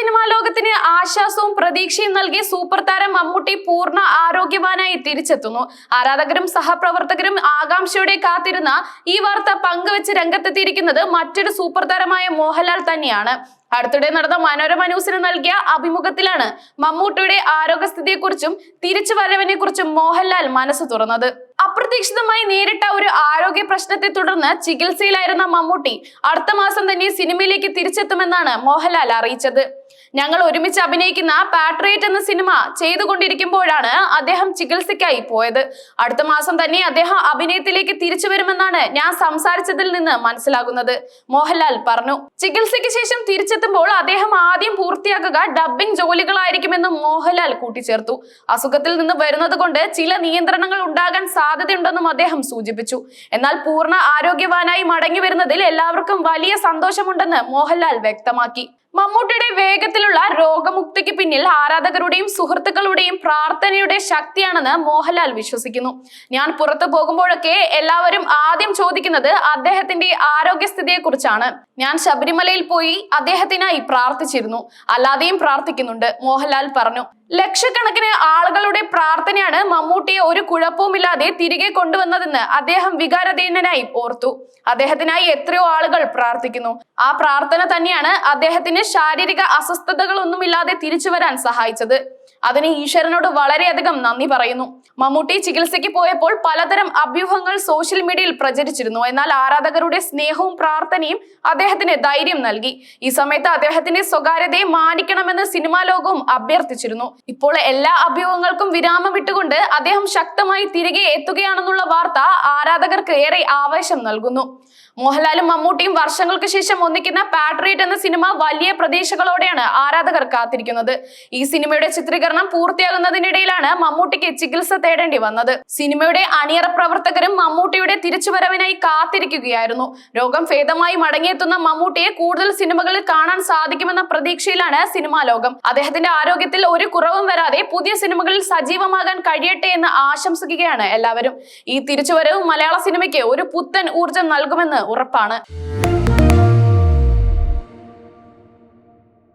Cinema ലോകത്തിന് ആശ്വാസവും പ്രതീക്ഷയും നൽകി സൂപ്പർ താരം മമ്മൂട്ടി പൂർണ ആരോഗ്യവാനായി തിരിച്ചെത്തുന്നു. ആരാധകരും സഹപ്രവർത്തകരും ആകാംക്ഷയോടെ കാത്തിരുന്ന ഈ വാർത്ത പങ്കുവെച്ച് രംഗത്തെത്തിയിരിക്കുന്നത് മറ്റൊരു സൂപ്പർ താരമായ മോഹൻലാൽ തന്നെയാണ്. അടുത്തിടെ നടന്ന മനോരമ ന്യൂസിന് നൽകിയ അഭിമുഖത്തിലാണ് മമ്മൂട്ടിയുടെ ആരോഗ്യസ്ഥിതിയെക്കുറിച്ചും തിരിച്ചു വരവിനെ കുറിച്ചും മോഹൻലാൽ മനസ്സ് തുറന്നത്. അപ്രതീക്ഷിതമായി നേരിട്ട ഒരു ആരോഗ്യ പ്രശ്നത്തെ തുടർന്ന് ചികിത്സയിലായിരുന്ന മമ്മൂട്ടി അടുത്ത മാസം തന്നെ സിനിമയിലേക്ക് തിരിച്ചെത്തുമെന്നാണ് മോഹൻലാൽ അറിയിച്ചത്. ഞങ്ങൾ ഒരുമിച്ച് അഭിനയിക്കുന്ന പാട്രിയറ്റ് എന്ന സിനിമ ചെയ്തുകൊണ്ടിരിക്കുമ്പോഴാണ് അദ്ദേഹം ചികിത്സയ്ക്കായി പോയത്. അടുത്ത മാസം തന്നെ അദ്ദേഹം അഭിനയത്തിലേക്ക് തിരിച്ചു വരുമെന്നാണ് ഞാൻ സംസാരിച്ചതിൽ നിന്ന് മനസ്സിലാകുന്നത്. മോഹൻലാൽ പറഞ്ഞു ചികിത്സയ്ക്ക് ശേഷം തിരിച്ചെത്തുമ്പോൾ അദ്ദേഹം ആദ്യം പൂർത്തിയാക്കുക ഡബ്ബിംഗ് ജോലികളായിരിക്കുമെന്ന് മോഹൻലാൽ കൂട്ടിച്ചേർത്തു. അസുഖത്തിൽ നിന്ന് വരുന്നത് കൊണ്ട് ചില നിയന്ത്രണങ്ങൾ ഉണ്ടാകാൻ സാധ്യതയുണ്ടെന്നും അദ്ദേഹം സൂചിപ്പിച്ചു. എന്നാൽ പൂർണ ആരോഗ്യവാനായി മടങ്ങി വരുന്നതിൽ എല്ലാവർക്കും വലിയ സന്തോഷമുണ്ടെന്ന് മോഹൻലാൽ വ്യക്തമാക്കി. മമ്മൂട്ടിയുടെ വേഗത്തിലുള്ള രോഗമുക്തിക്ക് പിന്നിൽ ആരാധകരുടെയും സുഹൃത്തുക്കളുടെയും പ്രാർത്ഥനയുടെ ശക്തിയാണെന്ന് മോഹൻലാൽ വിശ്വസിക്കുന്നു. ഞാൻ പുറത്തു പോകുമ്പോഴൊക്കെ എല്ലാവരും ആദ്യം ചോദിക്കുന്നത് അദ്ദേഹത്തിന്റെ ആരോഗ്യസ്ഥിതിയെ കുറിച്ചാണ് ഞാൻ ശബരിമലയിൽ പോയി അദ്ദേഹത്തിനായി പ്രാർത്ഥിച്ചിരുന്നു. അല്ലാതെയും പ്രാർത്ഥിക്കുന്നുണ്ട് മോഹൻലാൽ പറഞ്ഞു. ലക്ഷക്കണക്കിന് ആളുകളുടെ പ്രാർത്ഥനയാണ് മമ്മൂട്ടിയെ ഒരു കുഴപ്പവുമില്ലാതെ തിരികെ കൊണ്ടുവന്നതെന്ന് അദ്ദേഹം വികാരധീനനായി ഓർത്തു. അദ്ദേഹത്തിനായി എത്രയോ ആളുകൾ പ്രാർത്ഥിക്കുന്നു. ആ പ്രാർത്ഥന തന്നെയാണ് അദ്ദേഹത്തിന് ശാരീരിക അസ്വസ്ഥതകളൊന്നുമില്ലാതെ തിരിച്ചു വരാൻ സഹായിച്ചത്. അതിന് ഈശ്വരനോട് വളരെയധികം നന്ദി പറയുന്നു. മമ്മൂട്ടി ചികിത്സയ്ക്ക് പോയപ്പോൾ പലതരം അഭ്യൂഹങ്ങൾ സോഷ്യൽ മീഡിയയിൽ പ്രചരിച്ചിരുന്നു. എന്നാൽ ആരാധകരുടെ സ്നേഹവും പ്രാർത്ഥനയും അദ്ദേഹത്തിന് ധൈര്യം നൽകി. ഈ സമയത്ത് അദ്ദേഹത്തിന്റെ സ്വകാര്യതയെ മാനിക്കണമെന്ന് സിനിമാ ലോകവും അഭ്യർത്ഥിച്ചിരുന്നു. ഇപ്പോൾ എല്ലാ അഭ്യൂഹങ്ങൾക്കും വിരാമം വിട്ടുകൊണ്ട് അദ്ദേഹം ശക്തമായി തിരികെ എത്തുകയാണെന്നുള്ള വാർത്ത ആരാധകർക്ക് ഏറെ ആവേശം നൽകുന്നു. മോഹൻലാലും മമ്മൂട്ടിയും വർഷങ്ങൾക്ക് ശേഷം ഒന്നിക്കുന്ന പാട്രിയറ്റ് എന്ന സിനിമ വലിയ പ്രതീക്ഷകളോടെയാണ് ആരാധകർ കാത്തിരിക്കുന്നത്. ഈ സിനിമയുടെ ചിത്രീകരണം പൂർത്തിയാകുന്നതിനിടയിലാണ് മമ്മൂട്ടിക്ക് ചികിത്സ തേടേണ്ടി വന്നത്. സിനിമയുടെ അണിയറ പ്രവർത്തകരും മമ്മൂട്ടിയുടെ തിരിച്ചുവരവിനായി കാത്തിരിക്കുകയായിരുന്നു. രോഗം ഭേദമായി മടങ്ങിയെത്തുന്ന മമ്മൂട്ടിയെ കൂടുതൽ സിനിമകളിൽ കാണാൻ സാധിക്കുമെന്ന പ്രതീക്ഷയിലാണ് സിനിമാ ലോകം. അദ്ദേഹത്തിന്റെ ആരോഗ്യത്തിൽ ഒരു കുറവും വരാതെ പുതിയ സിനിമകളിൽ സജീവമാകാൻ കഴിയട്ടെ എന്ന് ആശംസിക്കുകയാണ് എല്ലാവരും. ഈ തിരിച്ചുവരവ് മലയാള സിനിമയ്ക്ക് ഒരു പുത്തൻ ഊർജം നൽകുമെന്ന് ഉറപ്പാണ്.